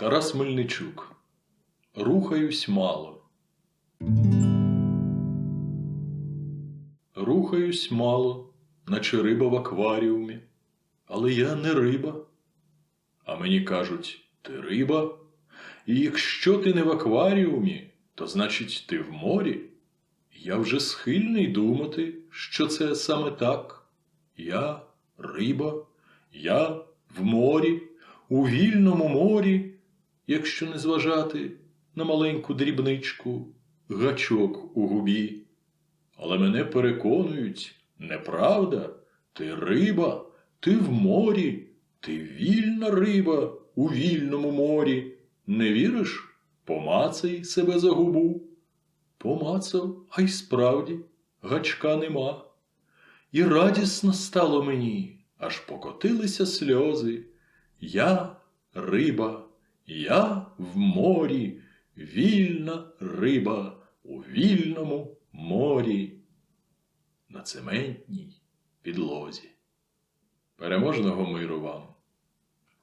Тарас Мельничук. Рухаюсь мало. Рухаюсь мало, наче риба в акваріумі. Але я не риба. А мені кажуть, ти риба? І якщо ти не в акваріумі, то значить ти в морі. Я вже схильний думати, що це саме так. Я риба, я в морі, у вільному морі, якщо не зважати на маленьку дрібничку, гачок у губі. Але мене переконують, неправда, ти риба, ти в морі, ти вільна риба у вільному морі. Не віриш? Помацай себе за губу. Помацав, а й справді гачка нема. І радісно стало мені, аж покотилися сльози. Я риба, я в морі, вільна риба у вільному морі. На цементній підлозі. Переможного миру вам!